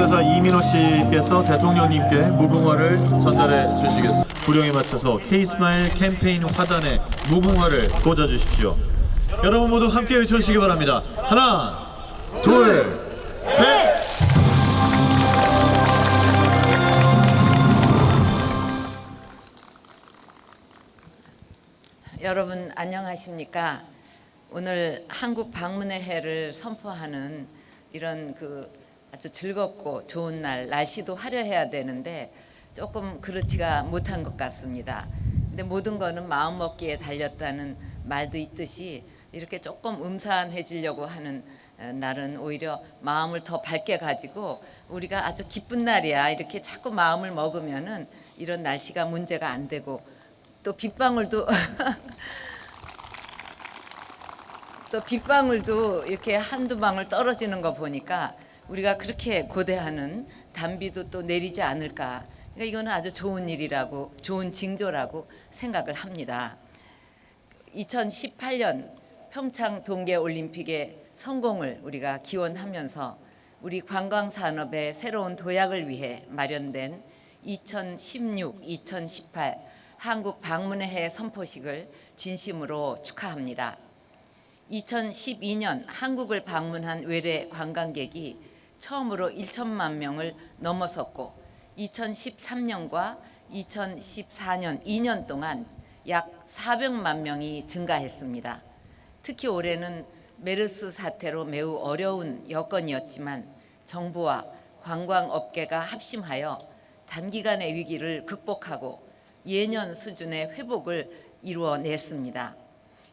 홍보대사 이민호 씨께서 대통령님께 무궁화를 전달해 주시겠습니다. 구령에 맞춰서 K-스마일 캠페인 화단에 무궁화를 꽂아 주십시오. 여러분 모두 함께 외쳐주시기 바랍니다. 하나, 둘, 셋! 여러분 안녕하십니까? 오늘 한국 방문의 해를 선포하는 이런 그 아주 즐겁고 좋은 날 날씨도 화려해야 되는데 조금 그렇지가 못한 것 같습니다. 근데 모든 거는 마음 먹기에 달렸다는 말도 있듯이 이렇게 조금 음산해지려고 하는 어, 날은 오히려 마음을 더 밝게 가지고 우리가 아주 기쁜 날이야 이렇게 자꾸 마음을 먹으면은 이런 날씨가 문제가 안 되고 또 빗방울도 또 빗방울도 이렇게 한두 방울 떨어지는 거 보니까 우리가 그렇게 고대하는 단비도 또 내리지 않을까. 그러니까 이거는 아주 좋은 일이라고 좋은 징조라고 생각을 합니다. 2018년 평창 동계 올림픽의 성공을 우리가 기원하면서 우리 관광 산업의 새로운 도약을 위해 마련된 2016-2018 한국 방문의 해 선포식을 진심으로 축하합니다. 2012년 한국을 방문한 외래 관광객이 처음으로 1천만 명을 넘어섰고 2013년과 2014년 2년 동안 약 400만 명이 증가했습니다. 특히 올해는 메르스 사태로 매우 어려운 여건이었지만 정부와 관광업계가 합심하여 단기간의 위기를 극복하고 예년 수준의 회복을 이루어냈습니다.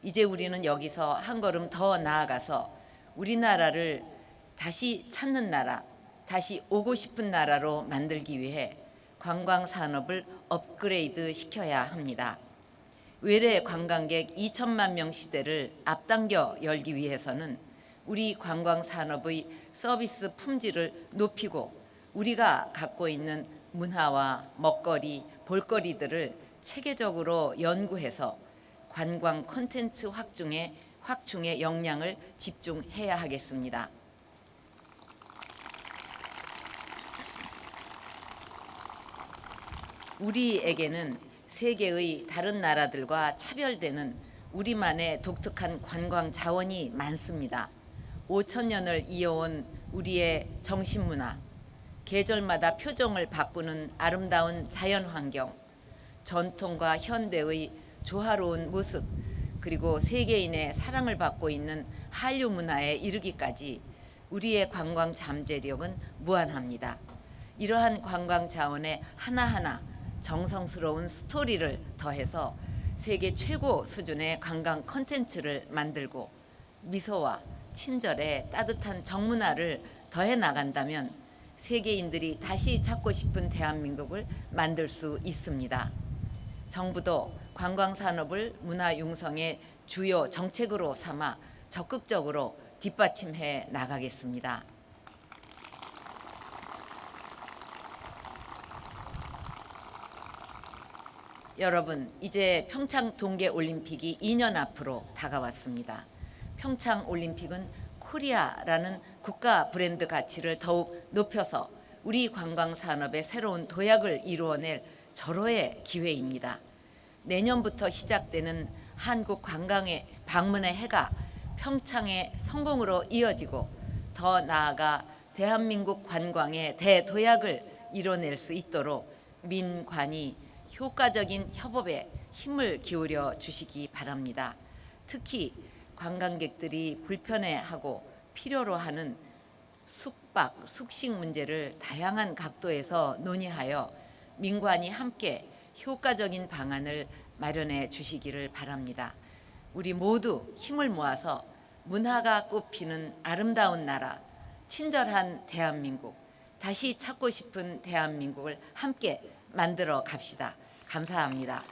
이제 우리는 여기서 한 걸음 더 나아가서 우리나라를 다시 찾는 나라, 다시 오고 싶은 나라로 만들기 위해 관광 산업을 업그레이드 시켜야 합니다. 외래 관광객 2천만 명 시대를 앞당겨 열기 위해서는 우리 관광 산업의 서비스 품질을 높이고 우리가 갖고 있는 문화와 먹거리, 볼거리들을 체계적으로 연구해서 관광 콘텐츠 확충에 확충에 역량을 집중해야 하겠습니다. 우리에게는 세계의 다른 나라들과 차별되는 우리만의 독특한 관광 자원이 많습니다. 5천 년을 이어온 우리의 정신문화, 계절마다 표정을 바꾸는 아름다운 자연 환경, 전통과 현대의 조화로운 모습, 그리고 세계인의 사랑을 받고 있는 한류 문화에 이르기까지 우리의 관광 잠재력은 무한합니다. 이러한 관광 자원에 하나하나 정성스러운 스토리를 더해서 세계 최고 수준의 관광 컨텐츠를 만들고 미소와 친절의 따뜻한 정문화를 더해 나간다면 세계인들이 다시 찾고 싶은 대한민국을 만들 수 있습니다. 정부도 관광 산업을 문화 융성의 주요 정책으로 삼아 적극적으로 뒷받침해 나가겠습니다. 여러분, 이제 평창 동계 올림픽이 2년 앞으로 다가왔습니다. 평창 올림픽은 코리아라는 국가 브랜드 가치를 더욱 높여서 우리 관광 산업의 새로운 도약을 이루어낼 절호의 기회입니다. 내년부터 시작되는 한국 관광의 방문의 해가 평창의 성공으로 이어지고 더 나아가 대한민국 관광의 대도약을 이뤄낼 수 있도록 민관이 효과적인 협업에 힘을 기울여 주시기 바랍니다. 특히 관광객들이 불편해하고 필요로 하는 숙박, 숙식 문제를 다양한 각도에서 논의하여 민관이 함께 효과적인 방안을 마련해 주시기를 바랍니다. 우리 모두 힘을 모아서 문화가 꽃피는 아름다운 나라, 친절한 대한민국, 다시 찾고 싶은 대한민국을 함께 만들어 갑시다. 감사합니다.